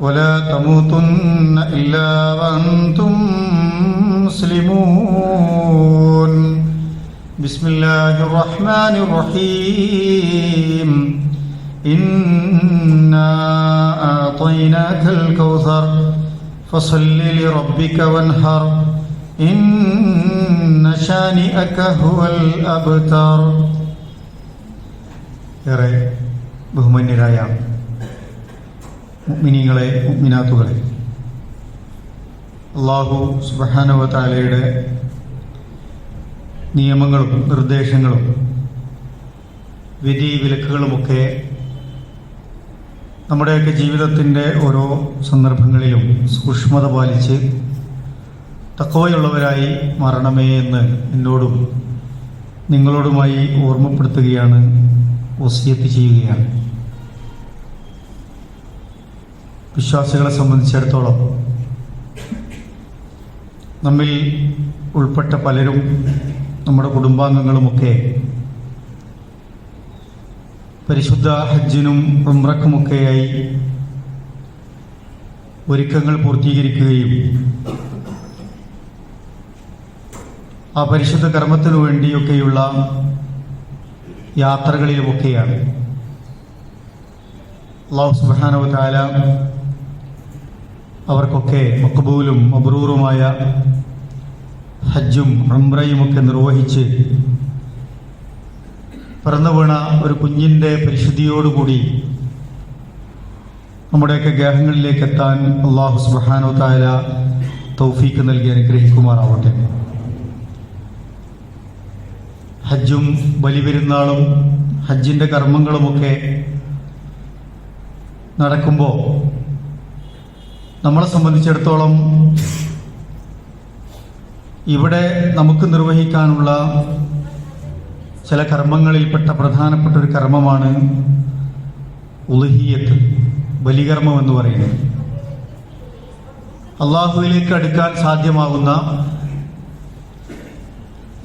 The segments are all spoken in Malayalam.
ولا تموتن إلا وأنتم مسلمون. بسم الله الرحمن الرحيم. إنا أعطيناك الكوثر فصل لربك وانهر إن شانئك هو الأبتر. يا رب بهم رايام മുഗ്മിനീങ്ങളെ മുഗ്മിനാത്തുകളെ അള്ളാഹു സുബാനവതാലയുടെ നിയമങ്ങളും നിർദ്ദേശങ്ങളും വിധി വിലക്കുകളുമൊക്കെ നമ്മുടെയൊക്കെ ജീവിതത്തിന്റെ ഓരോ സന്ദർഭങ്ങളിലും സൂക്ഷ്മത പാലിച്ച് തക്കവയുള്ളവരായി മാറണമേ എന്ന് എന്നോടും നിങ്ങളോടുമായി ഓർമ്മപ്പെടുത്തുകയാണ് വസിയത്ത് ചെയ്യുകയാണ്. വിശ്വാസികളെ സംബന്ധിച്ചിടത്തോളം നമ്മിൽ ഉൾപ്പെട്ട പലരും നമ്മുടെ കുടുംബാംഗങ്ങളുമൊക്കെ പരിശുദ്ധ ഹജ്ജിനും ഉംറക്കുമൊക്കെയായി ഒരുക്കങ്ങൾ പൂർത്തീകരിക്കുകയും ആ പരിശുദ്ധ കർമ്മത്തിനു വേണ്ടിയൊക്കെയുള്ള യാത്രകളിലുമൊക്കെയാണ്. അള്ളാഹു സുബാനവ താല അവർക്കൊക്കെ മക്ബൂലും മബ്രൂറുമായ ഹജ്ജും റംറയും ഒക്കെ നിർവഹിച്ച് പിറന്നു വീണ ഒരു കുഞ്ഞിന്റെ പരിശുദ്ധിയോടുകൂടി നമ്മുടെയൊക്കെ ഗ്രഹങ്ങളിലേക്ക് എത്താൻ അള്ളാഹു സുബാനോ താല തൗഫീക്ക് നൽകി അനുഗ്രഹിക്കുമാറാവട്ടെ. ഹജ്ജും ബലിപെരുന്നാളും ഹജ്ജിന്റെ കർമ്മങ്ങളുമൊക്കെ നടക്കുമ്പോൾ നമ്മളെ സംബന്ധിച്ചിടത്തോളം ഇവിടെ നമുക്ക് നിർവഹിക്കാനുള്ള ചില കർമ്മങ്ങളിൽപ്പെട്ട പ്രധാനപ്പെട്ട ഒരു കർമ്മമാണ് ഉലഹിയത്ത് ബലികർമ്മം എന്ന് പറയുന്നത്. അള്ളാഹുവിലേക്ക് അടുക്കാൻ സാധ്യമാകുന്ന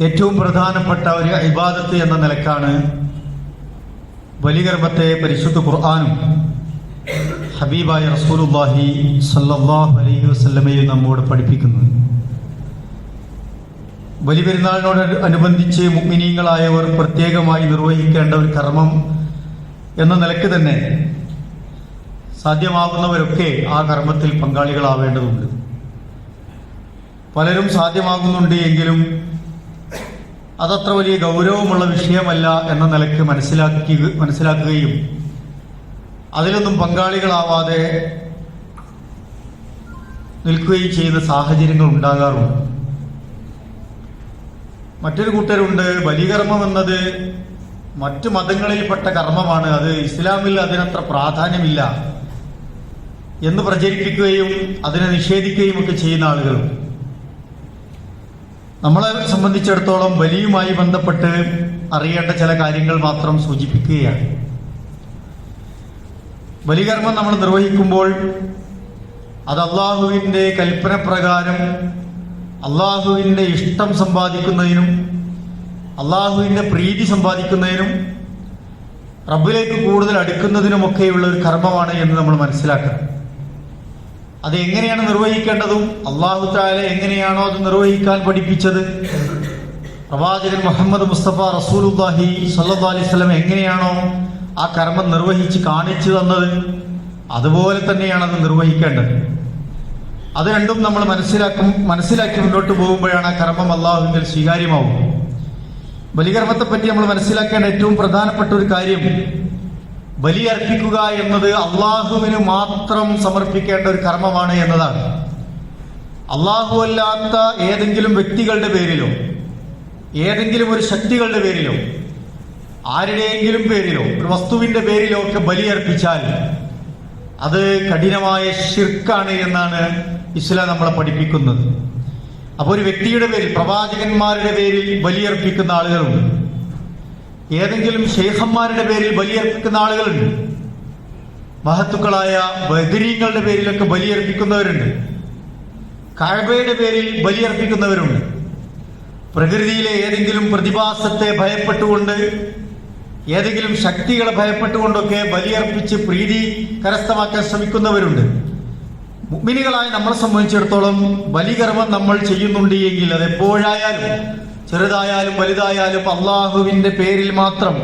ഏറ്റവും പ്രധാനപ്പെട്ട ഒരു ഇബാദത്ത് എന്ന നിലക്കാണ് ബലികർമ്മത്തെ പരിശുദ്ധ ഖുർആാനും. ഹബീബായ റസൂലുല്ലാഹി സല്ലല്ലാഹു അലൈഹി വസ്ലമയെ നമ്മോട് പഠിപ്പിക്കുന്നത് ബലിപെരുന്നാളിനോട് അനുബന്ധിച്ച് മുഗ്മിനീങ്ങളായവർ പ്രത്യേകമായി നിർവഹിക്കേണ്ട ഒരു കർമ്മം എന്ന നിലയ്ക്ക് തന്നെ സാധ്യമാകുന്നവരൊക്കെ ആ കർമ്മത്തിൽ പങ്കാളികളാവേണ്ടതുണ്ട്. പലരും സാധ്യമാകുന്നുണ്ട് എങ്കിലും അതത്ര വലിയ ഗൗരവമുള്ള വിഷയമല്ല എന്ന നിലയ്ക്ക് മനസ്സിലാക്കി മനസ്സിലാക്കുകയും അതിലൊന്നും പങ്കാളികളാവാതെ നിൽക്കുകയും ചെയ്യുന്ന സാഹചര്യങ്ങൾ ഉണ്ടാകാറുണ്ട്. മറ്റൊരു കൂട്ടരുണ്ട്. ബലികർമ്മം എന്നത് മറ്റു മതങ്ങളിൽപ്പെട്ട കർമ്മമാണ്. അത് ഇസ്ലാമിൽ അതിനത്ര പ്രാധാന്യമില്ല എന്ന് പ്രചരിപ്പിക്കുകയും അതിനെ നിഷേധിക്കുകയും ഒക്കെ ചെയ്യുന്ന ആളുകൾ. നമ്മളെ സംബന്ധിച്ചിടത്തോളം ബലിയുമായി ബന്ധപ്പെട്ട് അറിയേണ്ട ചില കാര്യങ്ങൾ മാത്രം സൂചിപ്പിക്കുകയാണ്. ബലികർമ്മം നമ്മൾ നിർവഹിക്കുമ്പോൾ അത് അള്ളാഹുവിന്റെ കൽപ്പന പ്രകാരം അള്ളാഹുവിന്റെ ഇഷ്ടം സമ്പാദിക്കുന്നതിനും അള്ളാഹുവിന്റെ പ്രീതി സമ്പാദിക്കുന്നതിനും റബ്ബിലേക്ക് കൂടുതൽ അടുക്കുന്നതിനുമൊക്കെയുള്ള ഒരു കർമ്മമാണ് എന്ന് നമ്മൾ മനസ്സിലാക്കണം. അത് എങ്ങനെയാണ് നിർവഹിക്കേണ്ടതും അള്ളാഹു താല എങ്ങനെയാണോ അത് നിർവഹിക്കാൻ പഠിപ്പിച്ചത് പ്രവാചകൻ മുഹമ്മദ് മുസ്തഫ റസൂലുല്ലാഹി സല്ലാ സ്വലം എങ്ങനെയാണോ ആ കർമ്മം നിർവഹിച്ച് കാണിച്ചു തന്നത് അതുപോലെ തന്നെയാണ് അത് നിർവഹിക്കേണ്ടത്. അത് രണ്ടും നമ്മൾ മനസ്സിലാക്കും മനസ്സിലാക്കി മുന്നോട്ട് പോകുമ്പോഴാണ് ആ കർമ്മം അള്ളാഹുവിൽ സ്വീകാര്യമാവും ബലികർമ്മത്തെ പറ്റി നമ്മൾ മനസ്സിലാക്കേണ്ട ഏറ്റവും പ്രധാനപ്പെട്ട ഒരു കാര്യം ബലി അർപ്പിക്കുക എന്നത് അള്ളാഹുവിന് മാത്രം സമർപ്പിക്കേണ്ട ഒരു കർമ്മമാണ് എന്നതാണ്. അള്ളാഹു അല്ലാത്ത ഏതെങ്കിലും വ്യക്തികളുടെ പേരിലോ ഏതെങ്കിലും ഒരു ശക്തികളുടെ പേരിലോ ആരുടെയെങ്കിലും പേരിലോ ഒരു വസ്തുവിന്റെ പേരിലോ ഒക്കെ ബലിയർപ്പിച്ചാൽ അത് കഠിനമായ ഷിർക്കാണ് എന്നാണ് ഇസ്ലാം നമ്മളെ പഠിപ്പിക്കുന്നത്. അപ്പോൾ ഒരു വ്യക്തിയുടെ പേരിൽ പ്രവാചകന്മാരുടെ പേരിൽ ബലിയർപ്പിക്കുന്ന ആളുകളുണ്ട്. ഏതെങ്കിലും ഷെയ്ഖന്മാരുടെ പേരിൽ ബലിയർപ്പിക്കുന്ന ആളുകളുണ്ട്. മഹത്തുക്കളായ ബദരീങ്ങളുടെ പേരിലൊക്കെ ബലിയർപ്പിക്കുന്നവരുണ്ട്. കഴബയുടെ പേരിൽ ബലിയർപ്പിക്കുന്നവരുണ്ട്. പ്രകൃതിയിലെ ഏതെങ്കിലും പ്രതിഭാസത്തെ ഭയപ്പെട്ടുകൊണ്ട് ഏതെങ്കിലും ശക്തികളെ ഭയപ്പെട്ടുകൊണ്ടൊക്കെ ബലിയർപ്പിച്ച് പ്രീതി കരസ്ഥമാക്കാൻ ശ്രമിക്കുന്നവരുണ്ട്. മുഗ്മിനികളായ നമ്മളെ സംബന്ധിച്ചിടത്തോളം ബലികർമ്മം നമ്മൾ ചെയ്യുന്നുണ്ട് എങ്കിൽ അത് എപ്പോഴായാലും ചെറുതായാലും വലുതായാലും അള്ളാഹുവിന്റെ പേരിൽ മാത്രം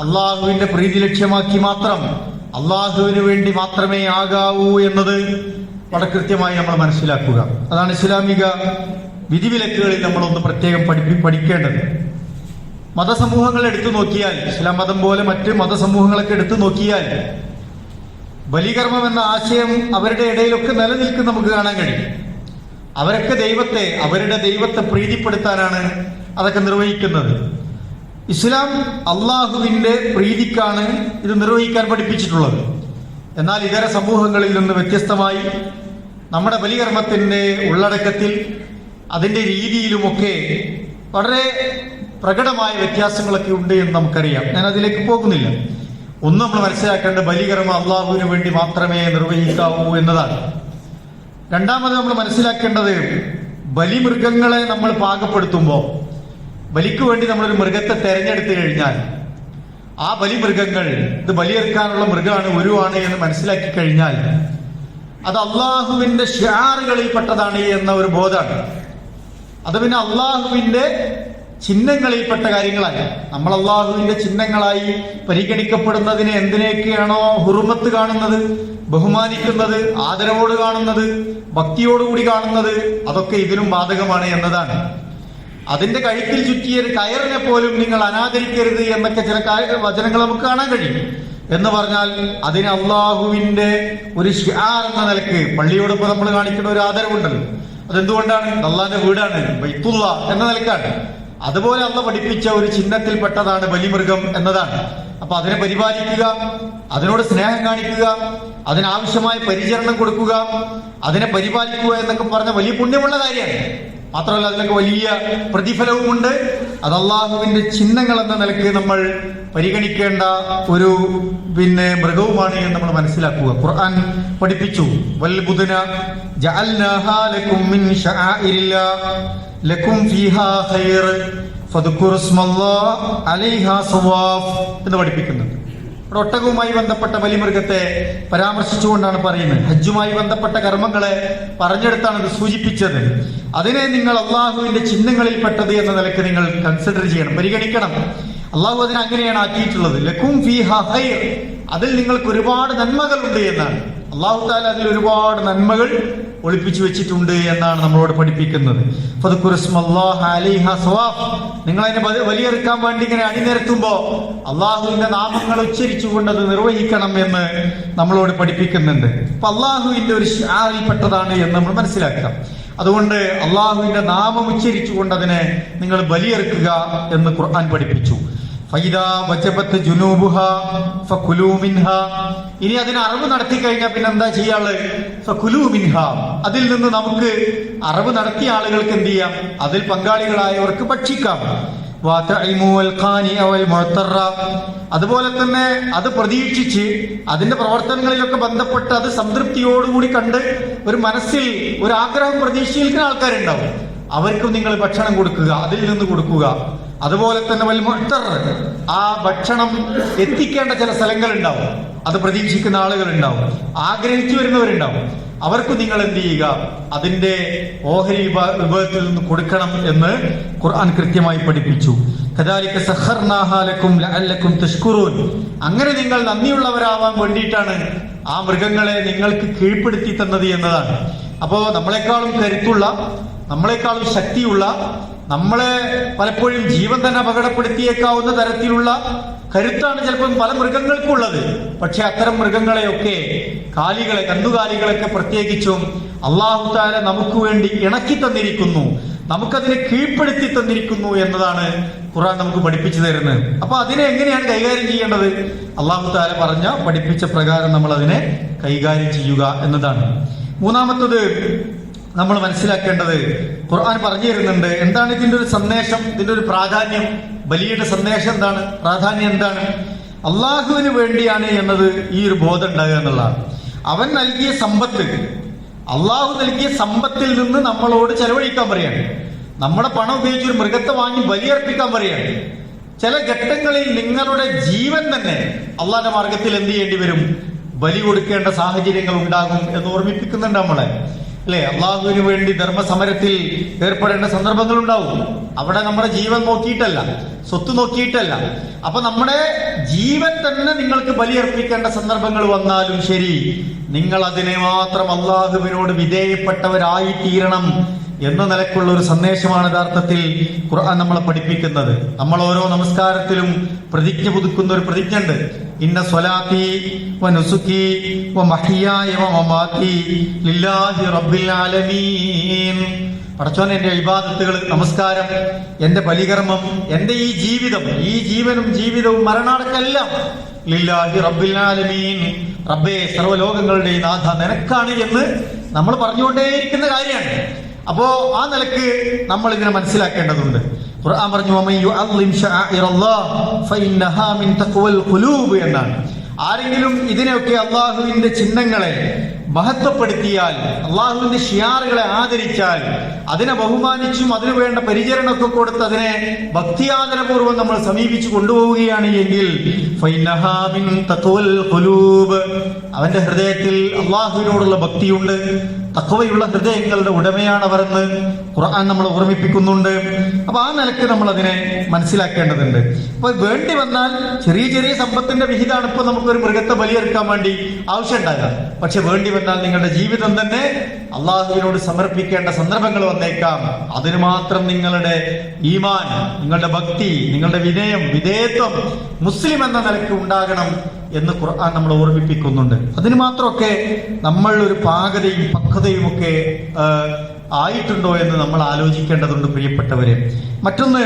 അള്ളാഹുവിന്റെ പ്രീതി ലക്ഷ്യമാക്കി മാത്രം അള്ളാഹുവിന് വേണ്ടി മാത്രമേ ആകാവൂ എന്നത് വളരെ കൃത്യമായി നമ്മൾ മനസ്സിലാക്കുക. അതാണ് ഇസ്ലാമിക വിധിവിലക്കുകളിൽ നമ്മളൊന്ന് പ്രത്യേകം പഠിപ്പി പഠിക്കേണ്ടത്. മതസമൂഹങ്ങൾ എടുത്തു നോക്കിയാൽ ഇസ്ലാം മതം പോലെ മറ്റ് മതസമൂഹങ്ങളൊക്കെ എടുത്തു നോക്കിയാൽ ബലികർമ്മം എന്ന ആശയം അവരുടെ ഇടയിലൊക്കെ നിലനിൽക്കുന്ന നമുക്ക് കാണാൻ കഴിയും. അവരൊക്കെ ദൈവത്തെ അവരുടെ ദൈവത്തെ പ്രീതിപ്പെടുത്താനാണ് അതൊക്കെ നിർവഹിക്കുന്നത്. ഇസ്ലാം അള്ളാഹുവിന്റെ പ്രീതിക്കാണ് ഇത് നിർവഹിക്കാൻ പഠിപ്പിച്ചിട്ടുള്ളത്. എന്നാൽ ഇതര സമൂഹങ്ങളിൽ നിന്ന് വ്യത്യസ്തമായി നമ്മുടെ ബലികർമ്മത്തിന്റെ ഉള്ളടക്കത്തിൽ അതിന്റെ രീതിയിലുമൊക്കെ വളരെ പ്രകടമായ വ്യത്യാസങ്ങളൊക്കെ ഉണ്ട് എന്ന് നമുക്കറിയാം. ഞാൻ അതിലേക്ക് പോകുന്നില്ല. ഒന്ന് നമ്മൾ മനസ്സിലാക്കേണ്ട ബലികർമ്മ അള്ളാഹുവിന് വേണ്ടി മാത്രമേ നിർവഹിക്കാവൂ എന്നതാണ്. രണ്ടാമത് നമ്മൾ മനസ്സിലാക്കേണ്ടത് ബലിമൃഗങ്ങളെ നമ്മൾ പാകപ്പെടുത്തുമ്പോൾ ബലിക്ക് വേണ്ടി നമ്മളൊരു മൃഗത്തെ തെരഞ്ഞെടുത്തു കഴിഞ്ഞാൽ ആ ബലിമൃഗങ്ങൾ ഇത് ബലിയെടുക്കാനുള്ള മൃഗമാണ് ഒരുവാണ് എന്ന് മനസ്സിലാക്കി കഴിഞ്ഞാൽ അത് അള്ളാഹുവിന്റെ ഷ്യാറുകളിൽപ്പെട്ടതാണ് എന്ന ഒരു ബോധമാണ്. അത് പിന്നെ അള്ളാഹുവിന്റെ ചിഹ്നങ്ങളിൽപ്പെട്ട കാര്യങ്ങളായി നമ്മൾ അള്ളാഹുവിന്റെ ചിഹ്നങ്ങളായി പരിഗണിക്കപ്പെടുന്നതിനെ എന്തിനൊക്കെയാണോ ഹുറുമത്ത് കാണുന്നത് ബഹുമാനിക്കുന്നത് ആദരവോട് കാണുന്നത് ഭക്തിയോടുകൂടി കാണുന്നത് അതൊക്കെ ഇതിനും ബാധകമാണ് എന്നതാണ്. അതിന്റെ കഴുത്തിൽ ചുറ്റിയ ഒരു കയറിനെ പോലും നിങ്ങൾ അനാദരിക്കരുത് എന്നൊക്കെ ചില വചനങ്ങൾ നമുക്ക് കാണാൻ കഴിയും. എന്ന് പറഞ്ഞാൽ അതിന് അള്ളാഹുവിന്റെ ഒരു എന്ന നിലയ്ക്ക് പള്ളിയോടൊപ്പം നമ്മൾ കാണിക്കുന്ന ഒരു ആദരവുണ്ടല്ലോ. അതെന്തുകൊണ്ടാണ്? അള്ളാന്റെ വീടാണ് ബൈത്തുള്ള എന്ന നിലക്കാണ്. അതുപോലെ അള്ള പഠിപ്പിച്ച ഒരു ചിഹ്നത്തിൽപ്പെട്ടതാണ് ബലിമൃഗം എന്നതാണ്. അപ്പൊ അതിനെ പരിപാലിക്കുക അതിനോട് സ്നേഹം കാണിക്കുക അതിനാവശ്യമായ പരിചരണം കൊടുക്കുക അതിനെ പരിപാലിക്കുക എന്നൊക്കെ പറഞ്ഞ വലിയ പുണ്യമുള്ള കാര്യമാണ്. മാത്രമല്ല അതിനൊക്കെ വലിയ പ്രതിഫലവുമുണ്ട്. അത് അള്ളാഹുവിന്റെ ചിഹ്നങ്ങൾ എന്ന നിലയ്ക്ക് നമ്മൾ പരിഗണിക്കേണ്ട ഒരു പിന്നെ മൃഗവുമാണ് എന്ന് നമ്മൾ മനസ്സിലാക്കുക. ഖുർആൻ പഠിപ്പിച്ചു. വൽ ബുധന മിൻ ശആഇരില്ലാ ലക്കും എന്ന് പഠിപ്പിക്കുന്നുണ്ട്. ഇവിടെ ഒട്ടകവുമായി ബന്ധപ്പെട്ട ബലിമൃഗത്തെ പരാമർശിച്ചുകൊണ്ടാണ് പറയുന്നത്. ഹജ്ജുമായി ബന്ധപ്പെട്ട കർമ്മങ്ങളെ പറഞ്ഞെടുത്താണ് ഇത് സൂചിപ്പിച്ചത്. അതിനെ നിങ്ങൾ അള്ളാഹുവിന്റെ ചിഹ്നങ്ങളിൽ പെട്ടത് എന്ന നിലയ്ക്ക് നിങ്ങൾ കൺസിഡർ ചെയ്യണം പരിഗണിക്കണം. അള്ളാഹു അതിനെ അങ്ങനെയാണ് ആക്കിയിട്ടുള്ളത്. ലക്കും അതിൽ നിങ്ങൾക്ക് ഒരുപാട് നന്മകൾ ഉണ്ട് എന്നാണ്. അള്ളാഹു താല അതിൽ ഒരുപാട് നന്മകൾ ഒളിപ്പിച്ചു വെച്ചിട്ടുണ്ട് എന്നാണ് നമ്മളോട് പഠിപ്പിക്കുന്നത്. നിങ്ങൾ അതിനെ വലിയെടുക്കാൻ വേണ്ടി ഇങ്ങനെ അണിനിരത്തുമ്പോ അള്ളാഹുവിന്റെ നാമങ്ങൾ ഉച്ചരിച്ചുകൊണ്ട് അത് നിർവഹിക്കണം എന്ന് നമ്മളോട് പഠിപ്പിക്കുന്നുണ്ട്. അപ്പൊ അള്ളാഹുവിന്റെ ഒരു ഷാറിൽപ്പെട്ടതാണ് എന്ന് നമ്മൾ മനസ്സിലാക്കാം. അതുകൊണ്ട് അള്ളാഹുവിന്റെ നാമം ഉച്ചരിച്ചുകൊണ്ട് അതിനെ നിങ്ങൾ ബലിയെറുക്കുക എന്ന് ഖുർആൻ പഠിപ്പിച്ചു. മിൻഹ. ഇനി അതിന് അറിവ് നടത്തി കഴിഞ്ഞാൽ പിന്നെ എന്താ ചെയ്യാൾ മിൻഹ. അതിൽ നിന്ന് നമുക്ക് അറിവ് നടത്തിയ ആളുകൾക്ക് എന്ത് ചെയ്യാം? അതിൽ പങ്കാളികളായവർക്ക് ഭക്ഷിക്കാം. അതുപോലെ തന്നെ അത് പ്രതീക്ഷിച്ച് അതിന്റെ പ്രവർത്തനങ്ങളിലൊക്കെ ബന്ധപ്പെട്ട് അത് സംതൃപ്തിയോടുകൂടി കണ്ട് ഒരു മനസ്സിൽ ഒരു ആഗ്രഹം പ്രതീക്ഷിക്കുന്ന ആൾക്കാരുണ്ടാവും. അവർക്കും നിങ്ങൾ ഭക്ഷണം കൊടുക്കുക അതിൽ നിന്ന് കൊടുക്കുക. അതുപോലെ തന്നെ വൽ. ആ ഭക്ഷണം എത്തിക്കേണ്ട ചില സ്ഥലങ്ങളുണ്ടാവും. അത് പ്രതീക്ഷിക്കുന്ന ആളുകളുണ്ടാവും. ആഗ്രഹിച്ചു വരുന്നവരുണ്ടാവും. അവർക്ക് നിങ്ങൾ എന്ത് ചെയ്യുക? അതിന്റെ ഓഹരി വിഭ- വിഭവത്തിൽ നിന്ന് കൊടുക്കണം എന്ന് ഖുർആൻ കൃത്യമായി പഠിപ്പിച്ചു. കദാലിക സഹർനാഹാലക്കും അങ്ങനെ നിങ്ങൾ നന്ദിയുള്ളവരാവാൻ വേണ്ടിയിട്ടാണ് ആ മൃഗങ്ങളെ നിങ്ങൾക്ക് കീഴ്പ്പെടുത്തി തന്നത് എന്നതാണ്. അപ്പോ നമ്മളെക്കാളും കരുത്തുള്ള നമ്മളെക്കാളും ശക്തിയുള്ള നമ്മളെ പലപ്പോഴും ജീവൻ തന്നെ അപകടപ്പെടുത്തിയേക്കാവുന്ന തരത്തിലുള്ള കരുത്താണ് ചിലപ്പം പല മൃഗങ്ങൾക്കുള്ളത്. പക്ഷെ അത്തരം മൃഗങ്ങളെയൊക്കെ കാലികളെ കന്നുകാലികളൊക്കെ പ്രത്യേകിച്ചും അള്ളാഹു താല നമുക്ക് വേണ്ടി ഇണക്കി തന്നിരിക്കുന്നു. നമുക്കതിനെ കീഴ്പ്പെടുത്തി തന്നിരിക്കുന്നു എന്നതാണ് ഖുറാൻ നമുക്ക് പഠിപ്പിച്ചു തരുന്നത്. അപ്പൊ അതിനെ എങ്ങനെയാണ് കൈകാര്യം ചെയ്യേണ്ടത്? അള്ളാഹു താല പറഞ്ഞ പഠിപ്പിച്ച പ്രകാരം നമ്മൾ അതിനെ കൈകാര്യം ചെയ്യുക എന്നതാണ്. മൂന്നാമത്തത് നമ്മൾ മനസ്സിലാക്കേണ്ടത് ഖുർആൻ പറഞ്ഞു തരുന്നുണ്ട്. എന്താണ് ഇതിന്റെ ഒരു സന്ദേശം? ഇതിന്റെ ഒരു പ്രാധാന്യം? ബലിയുടെ സന്ദേശം എന്താണ്? പ്രാധാന്യം എന്താണ്? അള്ളാഹുവിന് വേണ്ടിയാണ് എന്നത് ഈ ഒരു ബോധം ഉണ്ടാകുക എന്നുള്ളതാണ്. അവൻ നൽകിയ സമ്പത്ത് അള്ളാഹു നൽകിയ സമ്പത്തിൽ നിന്ന് നമ്മളോട് ചെലവഴിക്കാൻ പറയാണ്. നമ്മുടെ പണം ഉപയോഗിച്ച് ഒരു മൃഗത്തെ വാങ്ങി ബലിയർപ്പിക്കാൻ പറയാണ്. ചില ഘട്ടങ്ങളിൽ നിങ്ങളുടെ ജീവൻ തന്നെ അള്ളാന്റെ മാർഗത്തിൽ എന്ത് ചെയ്യേണ്ടി വരും? ബലി കൊടുക്കേണ്ട സാഹചര്യങ്ങൾ ഉണ്ടാകും എന്ന് ഓർമ്മിപ്പിക്കുന്നുണ്ട് നമ്മളെ. അല്ലെ? അള്ളാഹുവിന് വേണ്ടി ധർമ്മസമരത്തിൽ ഏർപ്പെടേണ്ട സന്ദർഭങ്ങൾ ഉണ്ടാവും അവിടെ നമ്മുടെ ജീവൻ നോക്കിയിട്ടല്ല സ്വത്ത് നോക്കിയിട്ടല്ല. അപ്പൊ നമ്മുടെ ജീവൻ തന്നെ നിങ്ങൾക്ക് ബലിയർപ്പിക്കേണ്ട സന്ദർഭങ്ങൾ വന്നാലും ശരി. നിങ്ങൾ അതിനെ മാത്രം അള്ളാഹുവിനോട് വിധേയപ്പെട്ടവരായി തീരണം എന്ന നിലക്കുള്ള ഒരു സന്ദേശമാണ് യഥാർത്ഥത്തിൽ ഖുർആൻ നമ്മളെ പഠിപ്പിക്കുന്നത്. നമ്മൾ ഓരോ നമസ്കാരത്തിലും പ്രതിജ്ഞ പുതുക്കുന്ന ഒരു പ്രതിജ്ഞ ഉണ്ട്. ഇന്ന സ്വലാത്തി വ നുസുക്കി വ മഹിയായ വ മമാത്തി ലില്ലാഹി റബ്ബിൽ ആലമീൻ. പടച്ചോൻ എന്റെ ഇബാദത്തുകൾ നമസ്കാരം എന്റെ ബലികർമ്മം എന്റെ ഈ ജീവിതം ഈ ജീവനും ജീവിതവും മരണാടക്കെല്ലാം. ലില്ലാഹി റബ്ബിൽ ആലമീൻ. റബ്ബേ സർവലോകങ്ങളുടെ നാഥ നിനക്കാണ് എന്ന് നമ്മൾ പറഞ്ഞുകൊണ്ടേയിരിക്കുന്ന കാര്യമാണ്. അപ്പോ ആ നിലയ്ക്ക് നമ്മൾ ഇതിനെ മനസ്സിലാക്കേണ്ടതുണ്ട്. ഖുർആൻ പറഞ്ഞു എന്നാണ് ആരെങ്കിലും ഇതിനെയൊക്കെ അള്ളാഹുവിന്റെ ചിഹ്നങ്ങളെ മഹത്വപ്പെടുത്തിയാൽ അള്ളാഹുവിന്റെ ഷിയാറുകളെ ആദരിച്ചാൽ അതിനെ ബഹുമാനിച്ചും അതിനു വേണ്ട പരിചരണമൊക്കെ കൊടുത്ത് അതിനെ ഭക്തിയാദരപൂർവം നമ്മൾ സമീപിച്ചു കൊണ്ടുപോവുകയാണ് എങ്കിൽ. അവന്റെ ഹൃദയത്തിൽ അള്ളാഹുവിനോടുള്ള ഭക്തിയുണ്ട് തക്കവയുള്ള ഹൃദയങ്ങളുടെ ഉടമയാണവരെന്ന് ഖുർആൻ നമ്മൾ ഓർമ്മിപ്പിക്കുന്നുണ്ട്. അപ്പൊ ആ നിലയ്ക്ക് നമ്മൾ അതിനെ മനസ്സിലാക്കേണ്ടതുണ്ട്. അപ്പൊ വേണ്ടി വന്നാൽ ചെറിയ ചെറിയ സമ്പത്തിന്റെ വിഹിതമാണ് നമുക്ക് ഒരു മൃഗത്തെ ബലിയെടുക്കാൻ വേണ്ടി ആവശ്യമുണ്ടാകാം പക്ഷെ വേണ്ടി വന്നാൽ നിങ്ങളുടെ ജീവിതം തന്നെ അള്ളാഹുവിനോട് സമർപ്പിക്കേണ്ട സന്ദർഭങ്ങൾ വന്നേക്കാം. അതിന് മാത്രം നിങ്ങളുടെ ഈമാൻ നിങ്ങളുടെ ഭക്തി നിങ്ങളുടെ വിനയം വിധേയത്വം മുസ്ലിം എന്ന നിലയ്ക്ക് ഉണ്ടാകണം. എന്ന് ഖുർആൻ നമ്മൾ ഓർമ്മിപ്പിക്കുന്നുണ്ട്. അതിന് മാത്രമൊക്കെ നമ്മൾ ഒരു പാകതയും പക്വതയും ഒക്കെ ആയിട്ടുണ്ടോ എന്ന് നമ്മൾ ആലോചിക്കേണ്ടതുണ്ട് പ്രിയപ്പെട്ടവരെ. മറ്റൊന്ന്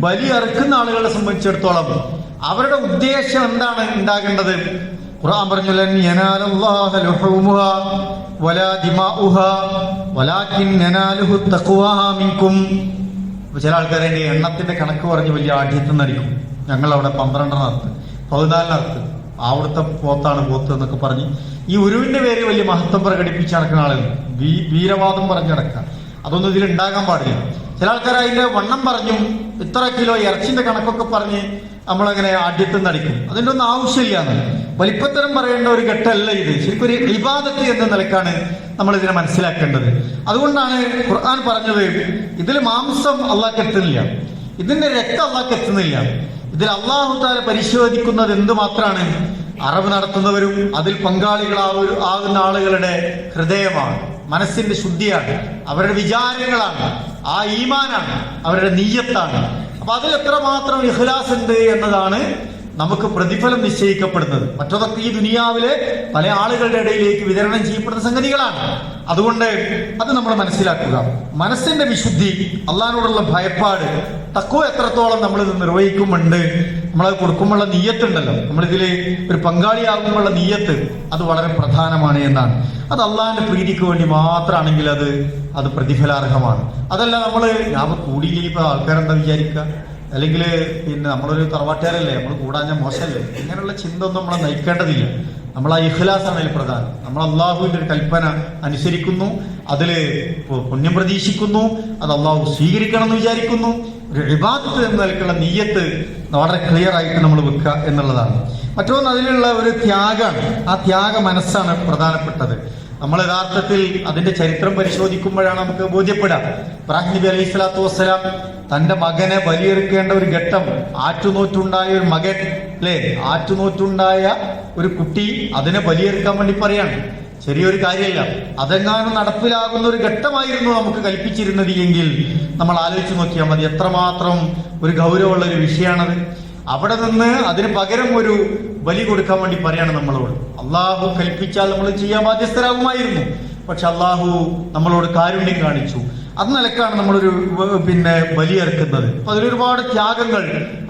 ബലി അറുക്കുന്ന ആളുകളെ സംബന്ധിച്ചിടത്തോളം അവരുടെ ഉദ്ദേശം എന്താണ് ഉണ്ടാകേണ്ടത്? ഖുർആൻ പറഞ്ഞു "ലൻ യനാലല്ലാഹ വലാ ദിമാഉഹാ വലാകിൻ യനാലുഹു തഖ്വാ മിൻകും. ഇപ്പൊ ചില ആൾക്കാരെ എണ്ണത്തിന്റെ കണക്ക് പറഞ്ഞ് വലിയ ആഠ്യത്വം നടിക്കും ഞങ്ങൾ അവിടെ പന്ത്രണ്ടെണ്ണം പതിനാലിനകത്ത് അവിടുത്തെ പോത്താണ് പോത്ത് എന്നൊക്കെ പറഞ്ഞ് ഈ ഉരുവിന്റെ പേര് വലിയ മഹത്വം പ്രകടിപ്പിച്ച് നടക്കുന്ന ആളുകൾ. വീ- വീരവാദം പറഞ്ഞ് നടക്കുക. അതൊന്നും ഇതിൽ ഉണ്ടാകാൻ പാടില്ല. ചില ആൾക്കാർ അതിന്റെ വണ്ണം പറഞ്ഞും ഇത്ര കിലോ ഇറച്ചിന്റെ കണക്കൊക്കെ പറഞ്ഞ് നമ്മളങ്ങനെ ആദ്യത്തെ നടിക്കും. അതിന്റെ ഒന്നും ആവശ്യമില്ല വലിപ്പത്തരം പറയേണ്ട ഒരു ഘട്ടമല്ല ഇത്. ശരിക്കും ഒരു ഇബാദത്ത് എന്ന നിലക്കാണ് നമ്മൾ ഇതിനെ മനസ്സിലാക്കേണ്ടത്. അതുകൊണ്ടാണ് ഖുർആൻ പറഞ്ഞത് ഇതിൽ മാംസം അള്ളാഹ് എത്തുന്നില്ല ഇതിന്റെ രക്തം അള്ളാഹ് എത്തുന്നില്ല ഇതിൽ അള്ളാഹു താല പരിശോധിക്കുന്നത് എന്ത് മാത്രമാണ് അറിവ് നടത്തുന്നവരും അതിൽ പങ്കാളികളാവ- ആകുന്ന ആളുകളുടെ ഹൃദയമാണ്. മനസ്സിന്റെ ശുദ്ധിയാണ്. അവരുടെ വിചാരങ്ങളാണ്. ആ ഈമാനാണ്. അവരുടെ നീയത്താണ്. അപ്പൊ അതിൽ എത്രമാത്രം ഇഹ്ലാസ് ഉണ്ട് എന്നതാണ് നമുക്ക് പ്രതിഫലം നിശ്ചയിക്കപ്പെടുന്നത്. മറ്റതൊക്കെ ഈ ദുനിയാവിലെ പല ആളുകളുടെ ഇടയിലേക്ക് വിതരണം ചെയ്യപ്പെടുന്ന സംഗതികളാണ്. അതുകൊണ്ട് അത് നമ്മൾ മനസ്സിലാക്കുക. മനസ്സിന്റെ വിശുദ്ധി അള്ളഹാനോടുള്ള ഭയപ്പാട് തക്കോ എത്രത്തോളം നമ്മൾ ഇത് നിർവഹിക്കുമുണ്ട് നമ്മളത് കൊടുക്കുമ്പോഴുള്ള നീയത്തുണ്ടല്ലോ. നമ്മളിതിൽ ഒരു പങ്കാളിയാകുമ്പോഴുള്ള നീയത്ത് അത് വളരെ പ്രധാനമാണ് എന്നാണ്. അത് അള്ളാഹിന്റെ പ്രീതിക്ക് വേണ്ടി മാത്രമാണെങ്കിൽ അത് അത് പ്രതിഫലാർഹമാണ്. അതല്ല നമ്മൾ ഞാൻ കൂടിയില്ലെങ്കിൽ ഇപ്പൊ ആൾക്കാരെന്താ വിചാരിക്കുക? അല്ലെങ്കിൽ പിന്നെ നമ്മളൊരു തറവാട്ടുകാരല്ലേ നമ്മൾ കൂടാഞ്ഞ മോശമല്ലേ ഇങ്ങനെയുള്ള ചിന്ത ഒന്നും നമ്മളെ നയിക്കേണ്ടതില്ല. നമ്മൾ ആ ഇഖ്ലാസാണ് അതിൽ പ്രധാനം. നമ്മൾ അള്ളാഹുവിന്റെ ഒരു കൽപ്പന അനുസരിക്കുന്നു അതിൽ പുണ്യം പ്രതീക്ഷിക്കുന്നു അത് അള്ളാഹു സ്വീകരിക്കണം എന്ന് വിചാരിക്കുന്നു. ഒരു വിവാദത്ത് എന്ന നിലക്കുള്ള നീയത്ത് വളരെ ക്ലിയർ ആയിട്ട് നമ്മൾ വെക്കുക എന്നുള്ളതാണ്. മറ്റൊന്ന് അതിലുള്ള ഒരു ത്യാഗമാണ് ആ ത്യാഗ മനസ്സാണ് പ്രധാനപ്പെട്ടത്. നമ്മൾ യഥാർത്ഥത്തിൽ അതിന്റെ ചരിത്രം പരിശോധിക്കുമ്പോഴാണ് നമുക്ക് ബോധ്യപ്പെടാം ഇബ്രാഹിം നബി അലൈഹി സ്വലാത്തു വസ്സലാം തന്റെ മകനെ ബലിയെടുക്കേണ്ട ഒരു ഘട്ടം ആറ്റുനോറ്റുണ്ടായ ഒരു മകൻ അല്ലേ? ആറ്റുനോറ്റുണ്ടായ ഒരു കുട്ടി അതിനെ ബലിയെടുക്കാൻ വേണ്ടി പറയാണ്. ചെറിയൊരു കാര്യമല്ല അതെങ്ങാനും നടപ്പിലാകുന്ന ഒരു ഘട്ടമായിരുന്നു നമുക്ക് കൽപ്പിച്ചിരുന്നത് എങ്കിൽ നമ്മൾ ആലോചിച്ച് നോക്കിയാൽ മതി. എത്രമാത്രം ഒരു ഗൗരവമുള്ള ഒരു വിഷയമാണത് അവിടെ നിന്ന് അതിന് പകരം ഒരു ബലി കൊടുക്കാൻ വേണ്ടി പറയാണ് നമ്മളോട്. അള്ളാഹു കൽപ്പിച്ചാൽ നമ്മൾ ചെയ്യാൻ ബാധ്യസ്ഥരാകുമായിരുന്നു. പക്ഷെ അള്ളാഹു നമ്മളോട് കാരുണ്യം കാണിച്ചു. അത് നിലക്കാണ് നമ്മളൊരു പിന്നെ ബലിയെറുക്കുന്നത് അപ്പൊ അതിലൊരുപാട് ത്യാഗങ്ങൾ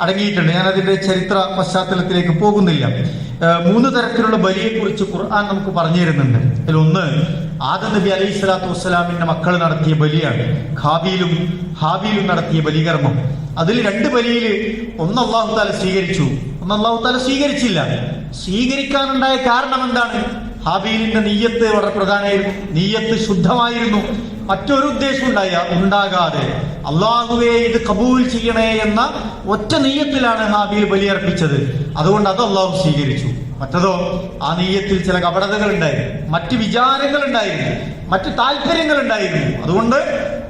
അടങ്ങിയിട്ടുണ്ട്. ഞാൻ അതിന്റെ ചരിത്ര പശ്ചാത്തലത്തിലേക്ക് പോകുന്നില്ല. മൂന്ന് തരത്തിലുള്ള ബലിയെ കുറിച്ച് ഖുർആൻ നമുക്ക് പറഞ്ഞു തരുന്നുണ്ട്. അതിലൊന്ന് ആദം നബി അലൈഹി സ്വലാത്തു വസ്സലാമിന്റെ മക്കൾ നടത്തിയ ബലിയാണ്. ഖാബീലും ഹാബീലും നടത്തിയ ബലികർമ്മം. അതിൽ രണ്ട് ബലിയിൽ ഒന്ന് അള്ളാഹു താല സ്വീകരിച്ചു. അള്ളാഹു താല സ്വീകരിച്ചില്ല. സ്വീകരിക്കാനുണ്ടായ കാരണം എന്താണ്? ഹാബീലിന്റെ നീയത്ത് വളരെ പ്രധാനമായിരുന്നു. നീയത്ത് ശുദ്ധമായിരുന്നു. മറ്റൊരു ഉദ്ദേശം ഉണ്ടായ ഉണ്ടാകാതെ. അള്ളാഹുവെ ഇത് കബൂൽ ചെയ്യണേ എന്ന ഒറ്റ നീയത്തിലാണ് ഹാബീൽ ബലിയർപ്പിച്ചത്. അതുകൊണ്ട് അത് അള്ളാഹു സ്വീകരിച്ചു. മറ്റതോ ആ നീയത്തിൽ ചില കപടതകൾ ഉണ്ടായിരുന്നു. മറ്റ് വിചാരങ്ങൾ ഉണ്ടായിരുന്നു. മറ്റ് താല്പര്യങ്ങൾ ഉണ്ടായിരുന്നു. അതുകൊണ്ട്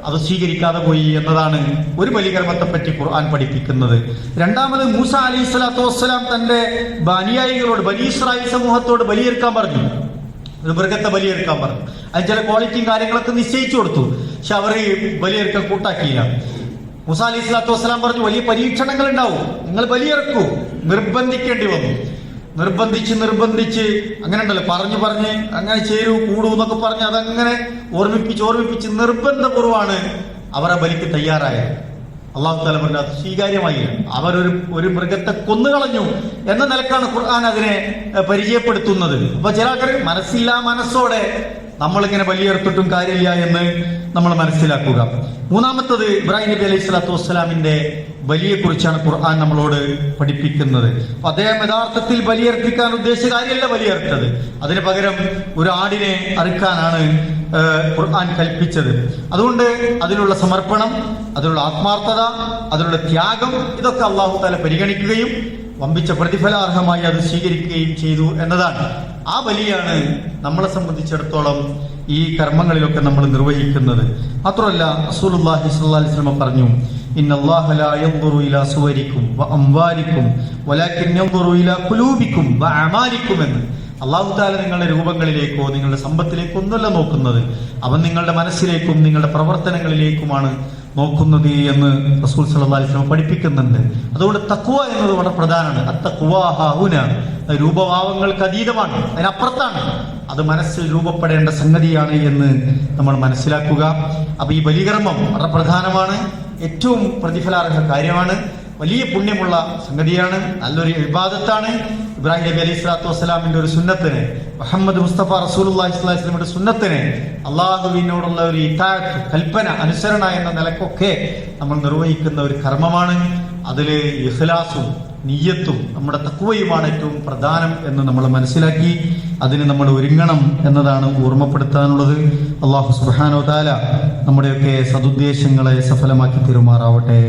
അത് സ്വീകരിക്കാതെ പോയി എന്നതാണ് ഒരു ബലികർമ്മത്തെ പറ്റി ഖുർആൻ പഠിപ്പിക്കുന്നത്. രണ്ടാമത് മൂസ അലി സ്വലാത്തു വസ്സലാം തന്റെ അനുയായികളോട് ബലി ഇസ്രായേൽ സമൂഹത്തോട് ബലിയെടുക്കാൻ പറഞ്ഞു. ഒരു മൃഗത്തെ ബലിയെടുക്കാൻ പറഞ്ഞു. അതിന് ചില ക്വാളിറ്റിയും കാര്യങ്ങളൊക്കെ നിശ്ചയിച്ചു കൊടുത്തു. പക്ഷെ അവർ ബലിയെടുക്കാൻ കൂട്ടാക്കിയില്ല. മുസ അലി സ്വലാത്തു വസ്സലാം പറഞ്ഞു വലിയ പരീക്ഷണങ്ങൾ ഉണ്ടാവും നിങ്ങൾ ബലിയിറക്കൂ നിർബന്ധിക്കേണ്ടി വന്നു. നിർബന്ധിച്ച് നിർബന്ധിച്ച് അങ്ങനെ ഉണ്ടല്ലോ പറഞ്ഞു പറഞ്ഞ് അങ്ങനെ ചേരൂ കൂടൂ എന്നൊക്കെ പറഞ്ഞ് അതങ്ങനെ ഓർമ്മിപ്പിച്ച് ഓർമ്മിപ്പിച്ച് നിർബന്ധപൂർവമാണ് അവർ ആ ബലിക്ക് തയ്യാറായത്. അള്ളാഹു താല പറഞ്ഞു അത് സ്വീകാര്യമായി അവരൊരു ഒരു മൃഗത്തെ കൊന്നുകളഞ്ഞു എന്ന നിലക്കാണ് ഖുർആൻ അതിനെ പരിചയപ്പെടുത്തുന്നത്. അപ്പൊ ചില ആൾക്കാർ മനസ്സില്ലാ മനസ്സോടെ നമ്മളിങ്ങനെ ബലിയെടുത്തിട്ടും കാര്യമില്ല എന്ന് നമ്മൾ മനസ്സിലാക്കുക. മൂന്നാമത്തത് ഇബ്രാഹിം നബി അലൈഹി സ്വലാത്തു വസ്സലാമിന്റെ ബലിയെ കുറിച്ചാണ് ഖുർആൻ നമ്മളോട് പഠിപ്പിക്കുന്നത്. അപ്പൊ അദ്ദേഹം യഥാർത്ഥത്തിൽ ബലിയർപ്പിക്കാൻ ഉദ്ദേശിച്ച കാര്യമല്ല ബലിയർത്തത് അതിന് പകരം ഒരു ആടിനെ അറുക്കാനാണ് ഖുർആൻ കൽപ്പിച്ചത്. അതുകൊണ്ട് അതിനുള്ള സമർപ്പണം അതിനുള്ള ആത്മാർത്ഥത അതിനുള്ള ത്യാഗം ഇതൊക്കെ അള്ളാഹു താല പരിഗണിക്കുകയും വമ്പിച്ച പ്രതിഫലാർഹമായി അത് സ്വീകരിക്കുകയും ചെയ്തു എന്നതാണ്. ആ ബലിയാണ് നമ്മളെ സംബന്ധിച്ചിടത്തോളം ഈ കർമ്മങ്ങളിലൊക്കെ നമ്മൾ നിർവഹിക്കുന്നത്. മാത്രമല്ല സ്വല്ലല്ലാഹി അലൈഹി വസല്ലം പറഞ്ഞു എന്ന്. നിങ്ങളുടെ രൂപങ്ങളിലേക്കോ നിങ്ങളുടെ സമ്പത്തിലേക്കോ ഒന്നുമല്ല നോക്കുന്നത്. അവൻ നിങ്ങളുടെ മനസ്സിലേക്കും നിങ്ങളുടെ പ്രവർത്തനങ്ങളിലേക്കുമാണ് നോക്കുന്നത് എന്ന് റസൂൽ വസല്ലം പഠിപ്പിക്കുന്നുണ്ട്. അതുകൊണ്ട് തക്കുവ എന്നത് വളരെ പ്രധാനമാണ്. അത്തക്കുവ ഹുന. രൂപഭാവങ്ങൾക്ക് അതീതമാണ്. അതിനപ്പുറത്താണ്. അത് മനസ്സിൽ രൂപപ്പെടേണ്ട സംഗതിയാണ് എന്ന് നമ്മൾ മനസ്സിലാക്കുക. അപ്പൊ ഈ ബലികർമ്മം വളരെ പ്രധാനമാണ്. ഏറ്റവും പ്രതിഫലാർഹ കാര്യമാണ്. വലിയ പുണ്യമുള്ള സംഗതിയാണ്. നല്ലൊരു വിവാദത്താണ് ഇബ്രാഹിം നബി അലൈഹി സ്വലാത്തു വസ്സലാമിന്റെ ഒരു സുന്നത്തിന് മുഹമ്മദ് മുസ്തഫ അലൈഹി വസല്ലമയുടെ സുന്നത്തിന് അള്ളാഹുവിനോടുള്ള ഒരു ഇതാഅത്ത് കൽപ്പന അനുസരണ എന്ന നിലക്കൊക്കെ നമ്മൾ നിർവഹിക്കുന്ന ഒരു കർമ്മമാണ്. അതിൽ ഇഖ്ലാസും നീയത്തും നമ്മുടെ തക്കുവയുമാണ് ഏറ്റവും പ്രധാനം എന്ന് നമ്മൾ മനസ്സിലാക്കി. അതിന് നമ്മൾ ഒരുങ്ങണം എന്നതാണ് ഓർമ്മപ്പെടുത്താനുള്ളത്. അള്ളാഹു സുബാനോ താല നമ്മുടെയൊക്കെ സതുദ്ദേശങ്ങളെ സഫലമാക്കി തരുമാറാവട്ടെ.